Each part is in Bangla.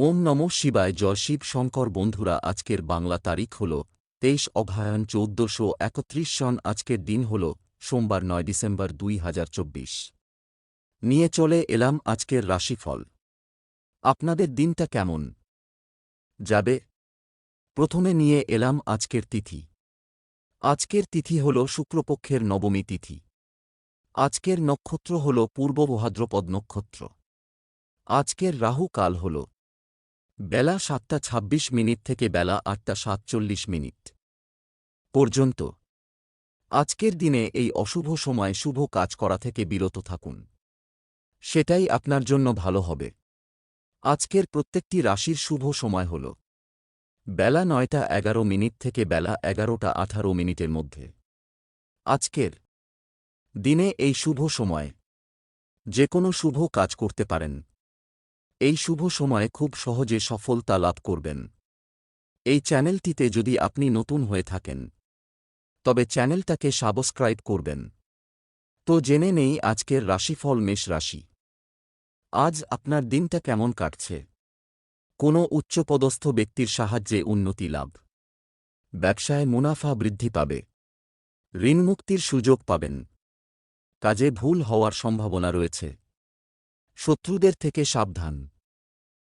ওম নম শিবায় জয় শিব শঙ্কর বন্ধুরা, আজকের বাংলা তারিখ হল তেইশ অঘায়ন চৌদ্দশো একত্রিশ সন, আজকের দিন হল সোমবার নয় ডিসেম্বর দুই হাজার চব্বিশ। নিয়ে চলে এলাম আজকের রাশিফল। আপনাদের দিনটা কেমন? যাবে? প্রথমে নিয়ে এলাম আজকের তিথি। আজকের তিথি হল শুক্লপক্ষের নবমী তিথি। আজকের নক্ষত্র হল পূর্ব ভাদ্রপদ নক্ষত্র। আজকের রাহু কাল হল বেলা সাতটা ছাব্বিশ মিনিট থেকে বেলা আটটা সাতচল্লিশ মিনিট পর্যন্ত। আজকের দিনে এই অশুভ সময় শুভ কাজ করা থেকে বিরত থাকুন। সেটাই আপনার জন্য ভালো হবে। আজকের প্রত্যেকটি রাশির শুভ সময় হল বেলা নয়টা এগারো মিনিট থেকে বেলা এগারোটা আঠারো মিনিটের মধ্যে। আজকের দিনে এই শুভ সময় যে কোনো শুভ কাজ করতে পারেন। এই শুভ সময়ে খুব সহজে সফলতা লাভ করবেন। এই চ্যানেলটিতে যদি আপনি নতুন হয়ে থাকেন, তবে চ্যানেলটাকে সাবস্ক্রাইব করবেন। তো জেনে নেই আজকের রাশিফল মেষ রাশি। আজ আপনার দিনটা কেমন কাটছে? কোনো উচ্চপদস্থ ব্যক্তির সাহায্যে উন্নতি লাভ। ব্যবসায় মুনাফা বৃদ্ধি পাবে। ঋণমুক্তির সুযোগ পাবেন। কাজে ভুল হওয়ার সম্ভাবনা রয়েছে। শত্রুদের থেকে সাবধান।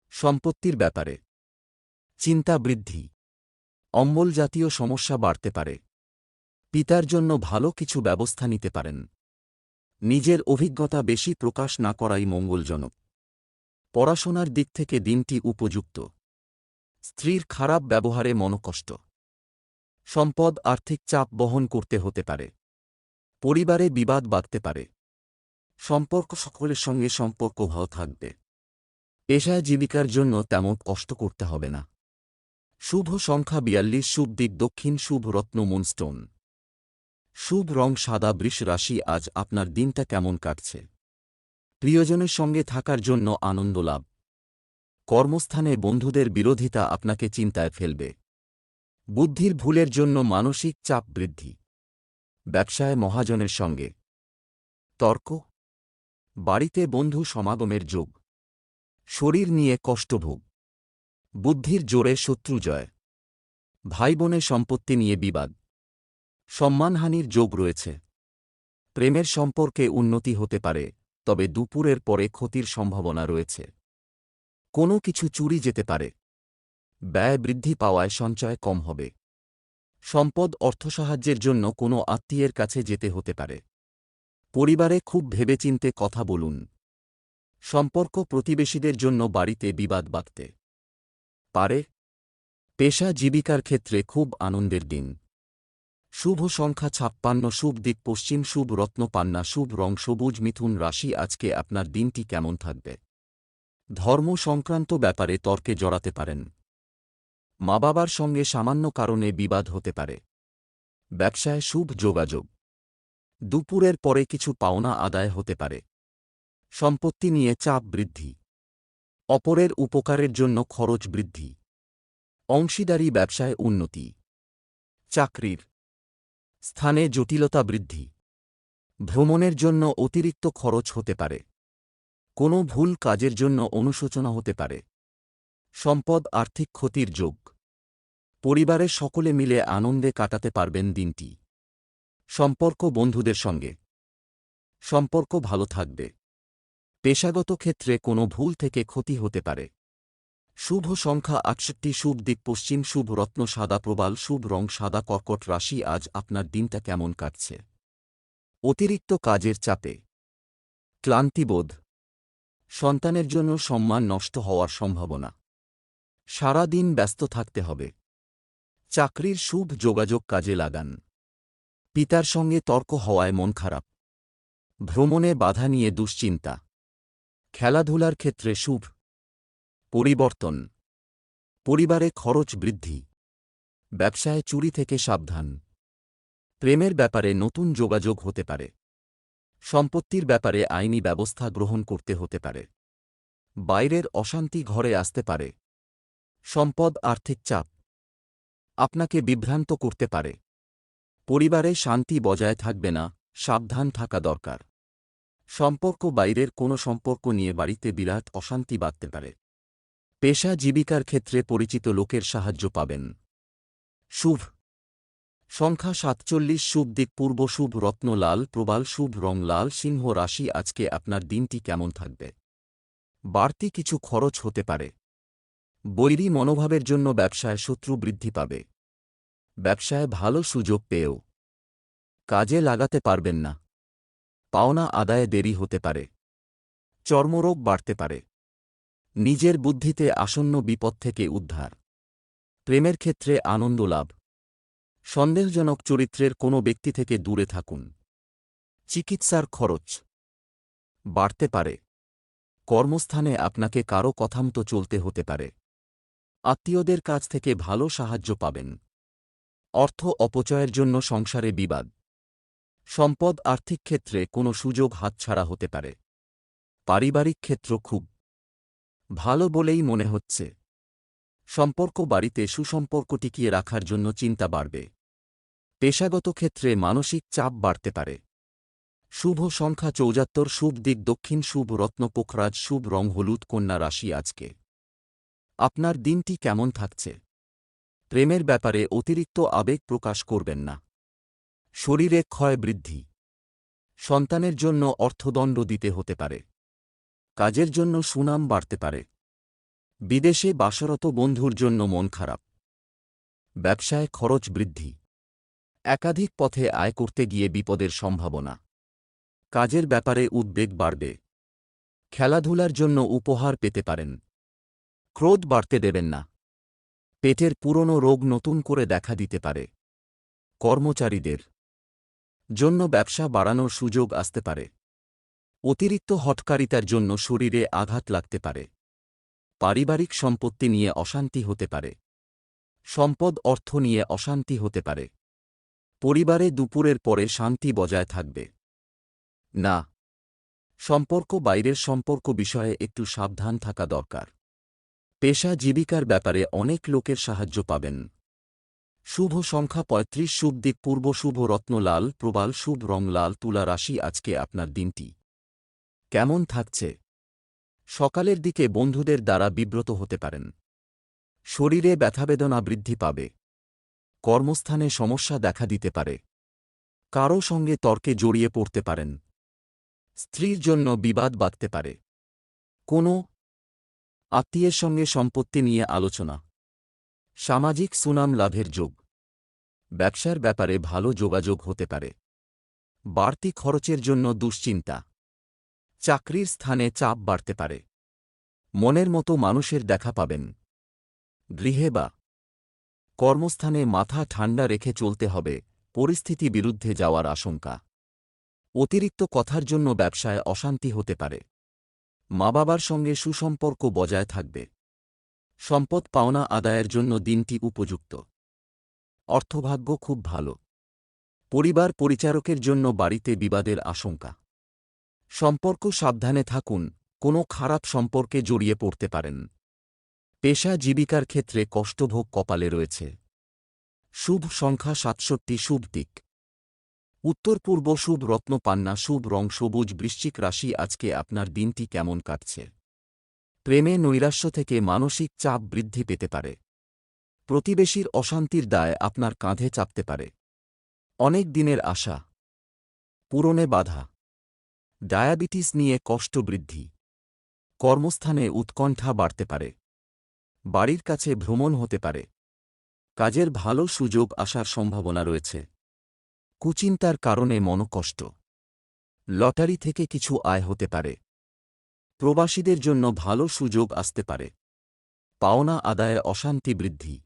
সম্পত্তির ব্যাপারে। চিন্তা বৃদ্ধি। অম্বল জাতীয় সমস্যা বাড়তে পারে। পিতার জন্য ভালো কিছু ব্যবস্থা নিতে পারেন। নিজের অভিজ্ঞতা বেশি প্রকাশ না করাই মঙ্গলজনক। পড়াশোনার দিক থেকে দিনটি উপযুক্ত। স্ত্রীর খারাপ ব্যবহারে মনকষ্ট। সম্পদ আর্থিক চাপ বহন করতে হতে পারে। পরিবারে বিবাদ বাঁধতে পারে। সম্পর্ক সকলের সঙ্গে সম্পর্ক ভালো থাকবে। পেশায় জীবিকার জন্য তেমন কষ্ট করতে হবে না। শুভ সংখ্যা বিয়াল্লিশ, শুভ দিক দক্ষিণ, শুভ রত্ন মুনস্টোন। শুভ রং সাদা, বৃষ রাশি, আজ আপনার দিনটা কেমন কাটছে? প্রিয়জনের সঙ্গে থাকার জন্য আনন্দ লাভ। কর্মস্থানে বন্ধুদের বিরোধিতা আপনাকে চিন্তায় ফেলবে। বুদ্ধির ভুলের জন্য মানসিক চাপ বৃদ্ধি। ব্যবসায় মহাজনের সঙ্গে। তর্ক বাড়িতে বন্ধু সমাগমের যোগ। শরীর নিয়ে কষ্টভোগ। বুদ্ধির জোরে শত্রু জয়। ভাই বোনের সম্পত্তি নিয়ে বিবাদ। সম্মানহানির যোগ রয়েছে। প্রেমের সম্পর্কে উন্নতি হতে পারে, তবে দুপুরের পরে ক্ষতির সম্ভাবনা রয়েছে। কোনো কিছু চুরি যেতে পারে। ব্যয় বৃদ্ধি পাওয়ায় সঞ্চয় কম হবে। সম্পদ অর্থসাহায্যের জন্য কোনো আত্মীয়ের কাছে যেতে হতে পারে। পরিবারে খুব ভেবেচিন্তে কথা বলুন। সম্পর্ক প্রতিবেশীদের জন্য বাড়িতে বিবাদ বাঁধতে। পারে। পেশা জীবিকার ক্ষেত্রে খুব আনন্দের দিন। শুভ সংখ্যা ছাপ্পান্ন, শুভ দিক পশ্চিম, শুভ রত্ন পান্না, শুভ রং, সবুজ মিথুন রাশি, আজকে আপনার দিনটি কেমন থাকবে? ধর্ম সংক্রান্ত ব্যাপারে তর্কে জড়াতে পারেন। মা বাবার সঙ্গে সামান্য কারণে বিবাদ হতে পারে। ব্যবসায় শুভ যোগাযোগ। দুপুরের পরে কিছু পাওনা আদায় হতে পারে। সম্পত্তি নিয়ে চাপ বৃদ্ধি। অপরের উপকারের জন্য খরচ বৃদ্ধি। অংশীদারি ব্যবসায় উন্নতি। চাকরির স্থানে জটিলতা বৃদ্ধি। ভ্রমণের জন্য অতিরিক্ত খরচ হতে পারে। কোনো ভুল কাজের জন্য অনুশোচনা হতে পারে। সম্পদ আর্থিক ক্ষতির যোগ। পরিবারের সকলে মিলে আনন্দে কাটাতে পারবেন দিনটি। সম্পর্ক বন্ধুদের সঙ্গে। সম্পর্ক ভালো থাকবে। পেশাগত ক্ষেত্রে কোনো ভুল থেকে ক্ষতি হতে পারে। শুভ সংখ্যা আটষট্টি, শুভ দিক পশ্চিম, শুভ রত্ন, সাদা প্রবাল, শুভ রং, সাদা কর্কট রাশি আজ আপনার দিনটা কেমন কাটছে। অতিরিক্ত কাজের চাপে। ক্লান্তিবোধ সন্তানের জন্য সম্মান নষ্ট হওয়ার সম্ভাবনা। সারা দিন ব্যস্ত থাকতে হবে। চাকরির শুভ যোগাযোগ কাজে লাগান। পিতার সঙ্গে তর্ক হওয়ায় মন খারাপ। ভ্রমণে বাধা নিয়ে দুশ্চিন্তা। খেলাধুলার ক্ষেত্রে শুভ পরিবর্তন। পরিবারে খরচ বৃদ্ধি। ব্যবসায় চুরি থেকে সাবধান। প্রেমের ব্যাপারে নতুন যোগাযোগ হতে পারে। সম্পত্তির ব্যাপারে আইনি ব্যবস্থা গ্রহণ করতে হতে পারে। বাইরের অশান্তি ঘরে আসতে পারে। সম্পদ আর্থিক চাপ। আপনাকে বিভ্রান্ত করতে পারে। পরিবারে শান্তি বজায় থাকবে না, সাবধান থাকা দরকার। সম্পর্ক বাইরের কোনো সম্পর্ক নিয়ে বাড়িতে বিরাট অশান্তি বাঁধতে পারে। পেশা জীবিকার ক্ষেত্রে পরিচিত লোকের সাহায্য পাবেন। শুভ। সংখ্যা সাতচল্লিশ শুভ দিক পূর্ব শুভ রত্ন লাল, প্রবাল শুভ রং লাল, সিংহ রাশি আজকে আপনার দিনটি কেমন থাকবে? বাড়তি কিছু খরচ হতে পারে। বৈরী মনোভাবের জন্য ব্যবসায় শত্রু বৃদ্ধি পাবে। ব্যবসায় ভালো সুযোগ পেয়েও। কাজে লাগাতে পারবেন না। পাওনা আদায়ে দেরি হতে পারে। চর্মরোগ বাড়তে পারে। নিজের বুদ্ধিতে আসন্ন বিপদ থেকে উদ্ধার। প্রেমের ক্ষেত্রে আনন্দ লাভ। সন্দেহজনক চরিত্রের কোনো ব্যক্তি থেকে দূরে থাকুন। চিকিৎসার খরচ বাড়তে পারে। কর্মস্থানে আপনাকে কারও কথামতো চলতে হতে পারে। আত্মীয়দের কাছ থেকে ভালো সাহায্য পাবেন। অর্থ অপচয়ের জন্য সংসারে বিবাদ। সম্পদ আর্থিক ক্ষেত্রে কোনো সুযোগ হাতছাড়া হতে পারে। পারিবারিক ক্ষেত্র খুব ভালো বলেই মনে হচ্ছে। সম্পর্ক বাড়িতে সুসম্পর্ক টিকিয়ে রাখার জন্য চিন্তা বাড়বে। পেশাগত ক্ষেত্রে মানসিক চাপ বাড়তে পারে। শুভ সংখ্যা চৌজাত্তর শুভ দিক দক্ষিণ, শুভ রত্ন পোখরাজ, শুভ রং হলুদ, কন্যা রাশি আজকে। আপনার দিনটি কেমন থাকছে? প্রেমের ব্যাপারে অতিরিক্ত আবেগ প্রকাশ করবেন না। শরীরে ক্ষয় বৃদ্ধি। সন্তানের জন্য অর্থদণ্ড দিতে হতে পারে। কাজের জন্য সুনাম বাড়তে পারে। বিদেশে বাসরত বন্ধুর জন্য মন খারাপ। ব্যবসায় খরচ বৃদ্ধি। একাধিক পথে আয় করতে গিয়ে বিপদের সম্ভাবনা। কাজের ব্যাপারে উদ্বেগ বাড়বে। খেলাধুলার জন্য উপহার পেতে পারেন। ক্রোধ বাড়তে দেবেন না। পেটের পুরনো রোগ নতুন করে দেখা দিতে পারে। কর্মচারীদের জন্য ব্যবসা বাড়ানোর সুযোগ আসতে পারে। অতিরিক্ত হটকারিতার জন্য শরীরে আঘাত লাগতে পারে। পারিবারিক সম্পত্তি নিয়ে অশান্তি হতে পারে। সম্পদ অর্থ নিয়ে অশান্তি হতে পারে। পরিবারে দুপুরের পরে শান্তি বজায় থাকবে। না, সম্পর্ক বাইরের সম্পর্ক বিষয়ে একটু সাবধান থাকা দরকার। পেশা জীবিকার ব্যাপারে অনেক লোকের সাহায্য পাবেন। শুভ সংখ্যা পঁয়ত্রিশ, শুভ দিক পূর্ব, শুভ রত্নলাল প্রবাল, শুভ রংলাল তুলা রাশি আজকে আপনার দিনটি। কেমন থাকছে? সকালের দিকে বন্ধুদের দ্বারা বিব্রত হতে পারেন। শরীরে ব্যথাবেদনা বৃদ্ধি পাবে। কর্মস্থানে সমস্যা দেখা দিতে পারে। কারও সঙ্গে তর্কে জড়িয়ে পড়তে পারেন। স্ত্রীর জন্য বিবাদ বাঁধতে পারে। কোনো আত্মীয়ের সঙ্গে সম্পত্তি নিয়ে আলোচনা। সামাজিক সুনাম লাভের যোগ। ব্যবসার ব্যাপারে ভালো যোগাযোগ হতে পারে। বাড়তি খরচের জন্য দুশ্চিন্তা। চাকরির স্থানে চাপ বাড়তে পারে। মনের মতো মানুষের দেখা পাবেন। গৃহে বা কর্মস্থানে মাথা ঠান্ডা রেখে চলতে হবে, পরিস্থিতি বিরুদ্ধে যাওয়ার আশঙ্কা। অতিরিক্ত কথার জন্য ব্যবসায় অশান্তি হতে পারে। মা বাবার সঙ্গে সুসম্পর্ক বজায় থাকবে। সম্পদ পাওনা আদায়ের জন্য দিনটি উপযুক্ত। অর্থভাগ্য খুব ভালো। পরিবার পরিচারকের জন্য বাড়িতে বিবাদের আশঙ্কা। সম্পর্ক সাবধানে থাকুন, কোনো খারাপ সম্পর্কে জড়িয়ে পড়তে পারেন। পেশা জীবিকার ক্ষেত্রে কষ্টভোগ কপালে রয়েছে। শুভ সংখ্যা সাতষট্টি, শুভ দিক। উত্তর পূর্ব শুভ রত্ন পান্না, শুভ রং, সবুজ বৃশ্চিক রাশি, আজকে আপনার দিনটি কেমন কাটছে? প্রেমে নৈরাশ্য থেকে মানসিক চাপ বৃদ্ধি পেতে পারে। প্রতিবেশীর অশান্তির দায় আপনার কাঁধে চাপতে পারে। অনেক দিনের আশা। পূরণে বাধা। ডায়াবেটিস নিয়ে কষ্ট বৃদ্ধি। কর্মস্থানে উৎকণ্ঠা বাড়তে পারে। বাড়ির কাছে ভ্রমণ হতে পারে। কাজের ভালো সুযোগ আসার সম্ভাবনা রয়েছে। কুচিন্তার কারণে মনকষ্ট। লটারি থেকে কিছু আয় হতে পারে। প্রবাসীদের জন্য ভালো সুযোগ আসতে পারে। পাওনা আদায়ে অশান্তি বৃদ্ধি।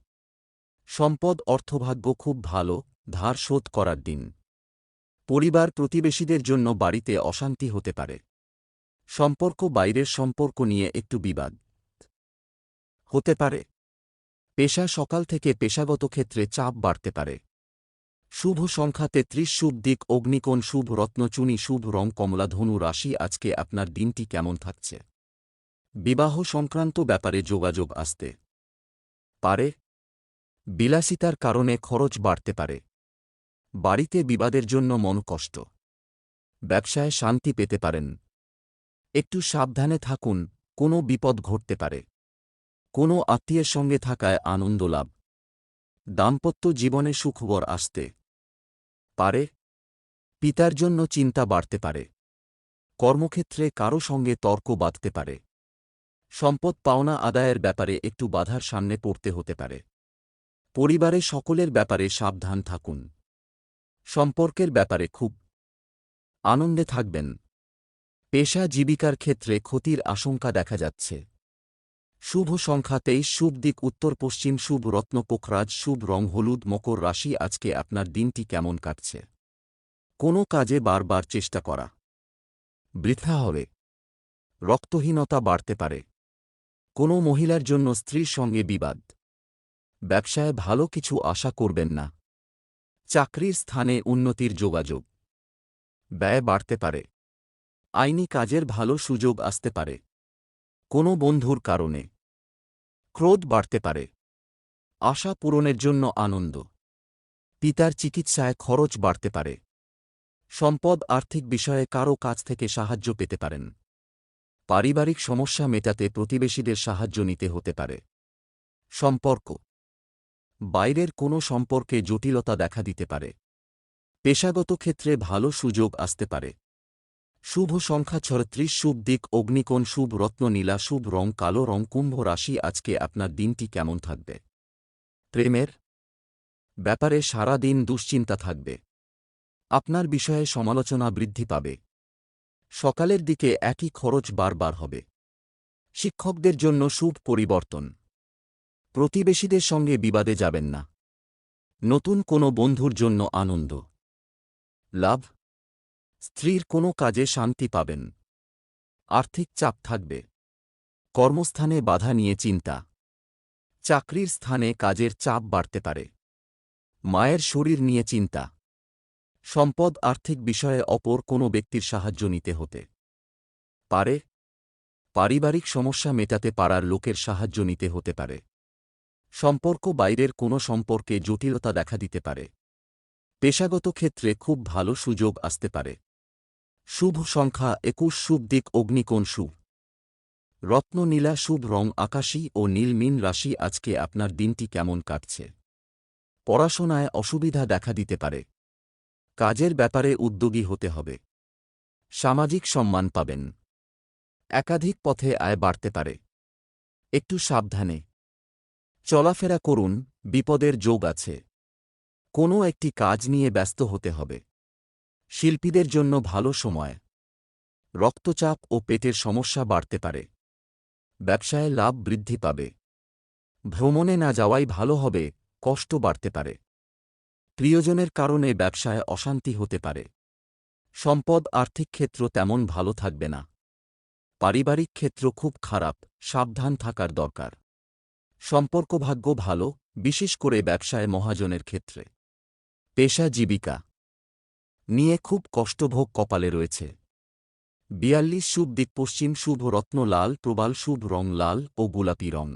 সম্পদ অর্থভাগ্য খুব ভালো, ধার শোধ করার দিন। পরিবার প্রতিবেশীদের জন্য বাড়িতে অশান্তি হতে পারে। সম্পর্ক বাইরের সম্পর্ক নিয়ে একটু বিবাদ। হতে পারে। পেশা সকাল থেকে পেশাগত ক্ষেত্রে চাপ বাড়তে পারে। শুভ সংখ্যা তেত্রিশ, শুভ দিক অগ্নিকোণ, শুভ রত্নচুনি, শুভ রং কমলা ধনু রাশি, আজকে আপনার দিনটি কেমন থাকছে? বিবাহ সংক্রান্ত ব্যাপারে যোগাযোগ আসতে পারে। বিলাসিতার কারণে খরচ বাড়তে পারে। বাড়িতে বিবাদের জন্য মন কষ্ট। ব্যবসায় শান্তি পেতে পারেন। একটু সাবধানে থাকুন, কোনো বিপদ ঘটতে পারে। কোনো আত্মীয়ের সঙ্গে থাকায় আনন্দ লাভ। দাম্পত্য জীবনে সুখবর আসতে পারে, পিতার জন্য চিন্তা বাড়তে পারে, কর্মক্ষেত্রে কারও সঙ্গে তর্ক বাঁধতে পারে, সম্পদ পাওনা আদায়ের ব্যাপারে একটু বাধার সামনে পড়তে হতে পারে। পরিবারে সকলের ব্যাপারে সাবধান থাকুন। সম্পর্কের ব্যাপারে খুব আনন্দে থাকবেন। পেশা জীবিকার ক্ষেত্রে ক্ষতির আশঙ্কা দেখা যাচ্ছে। শুভ সংখ্যা তেইশ, শুভ দিক উত্তর পশ্চিম, শুভ রত্ন পোখরাজ শুভ রং হলুদ, মকর রাশি, আজকে আপনার দিনটি কেমন কাটছে? কোনো কাজে বারবার চেষ্টা করা। বৃথা হবে। রক্তহীনতা বাড়তে পারে। কোনো মহিলার জন্য স্ত্রীর সঙ্গে বিবাদ। ব্যবসায় ভালো কিছু আশা করবেন না। চাকরির স্থানে উন্নতির যোগাযোগ। ব্যয় বাড়তে পারে। আইনি কাজের ভালো সুযোগ আসতে পারে। কোনো বন্ধুর কারণে। ক্রোধ বাড়তে পারে। আশা পূরণের জন্য আনন্দ। পিতার চিকিৎসায় খরচ বাড়তে পারে। সম্পদ আর্থিক বিষয়ে কারও কাছ থেকে সাহায্য পেতে পারেন। পারিবারিক সমস্যা মেটাতে প্রতিবেশীদের সাহায্য নিতে হতে পারে। সম্পর্ক। বাইরের কোনো সম্পর্কে জটিলতা দেখা দিতে পারে। পেশাগত ক্ষেত্রে ভালো সুযোগ আসতে পারে। শুভ সংখ্যা ছত্রিশ, শুভ দিক অগ্নিকোণ, শুভ রত্ন নীলা, শুভ রং কালো, রং কুম্ভ রাশি, আজকে আপনার দিনটি কেমন থাকবে? প্রেমের ব্যাপারে সারা দিন দুশ্চিন্তা থাকবে। আপনার বিষয়ে সমালোচনা বৃদ্ধি পাবে। সকালের দিকে একই খরচ বারবার হবে। শিক্ষকদের জন্য শুভ পরিবর্তন। প্রতিবেশীদের সঙ্গে বিবাদে যাবেন না। নতুন কোনো বন্ধুর জন্য আনন্দ। লাভ স্ত্রীর কোনো কাজে শান্তি পাবেন। আর্থিক চাপ থাকবে। কর্মস্থানে বাধা নিয়ে চিন্তা। চাকরির স্থানে কাজের চাপ বাড়তে পারে। মায়ের শরীর নিয়ে চিন্তা। সম্পদ আর্থিক বিষয়ে অপর কোনো ব্যক্তির সাহায্য নিতে হতে পারে। পারিবারিক সমস্যা মেটাতে পারার লোকের সাহায্য নিতে হতে পারে। সম্পর্ক বাইরের কোনো সম্পর্কে জটিলতা দেখা দিতে পারে। পেশাগত ক্ষেত্রে খুব ভালো সুযোগ আসতে পারে। শুভ সংখ্যা একুশ, শুভ দিক অগ্নিকোণ, শুভ। রত্ন নীলা, শুভ রং আকাশী ও নীলমিন রাশি, আজকে আপনার দিনটি কেমন কাটছে? পড়াশোনায় অসুবিধা দেখা দিতে পারে। কাজের ব্যাপারে উদ্যোগী হতে হবে। সামাজিক সম্মান পাবেন। একাধিক পথে আয় বাড়তে পারে। একটু সাবধানে। চলাফেরা করুন, বিপদের যোগ আছে। কোনো একটি কাজ নিয়ে ব্যস্ত হতে হবে। শিল্পীদের জন্য ভালো সময়। রক্তচাপ ও পেটের সমস্যা বাড়তে পারে। ব্যবসায় লাভ বৃদ্ধি পাবে। ভ্রমণে না যাওয়াই ভালো হবে, কষ্ট বাড়তে পারে। প্রিয়জনের কারণে ব্যবসায় অশান্তি হতে পারে। সম্পদ আর্থিক ক্ষেত্র তেমন ভালো থাকবে না। পারিবারিক ক্ষেত্র খুব খারাপ, সাবধান থাকার দরকার। সম্পর্ক ভাগ্য ভালো, বিশেষ করে ব্যবসায় মহাজনের ক্ষেত্রে। পেশা জীবিকা। নিয়ে খুব কষ্টভোগ কপালে রয়েছে। বিয়াল্লিশ শুভ দিক পশ্চিম শুভ রত্নলাল, প্রবাল শুভ রং লাল ও গোলাপি রং।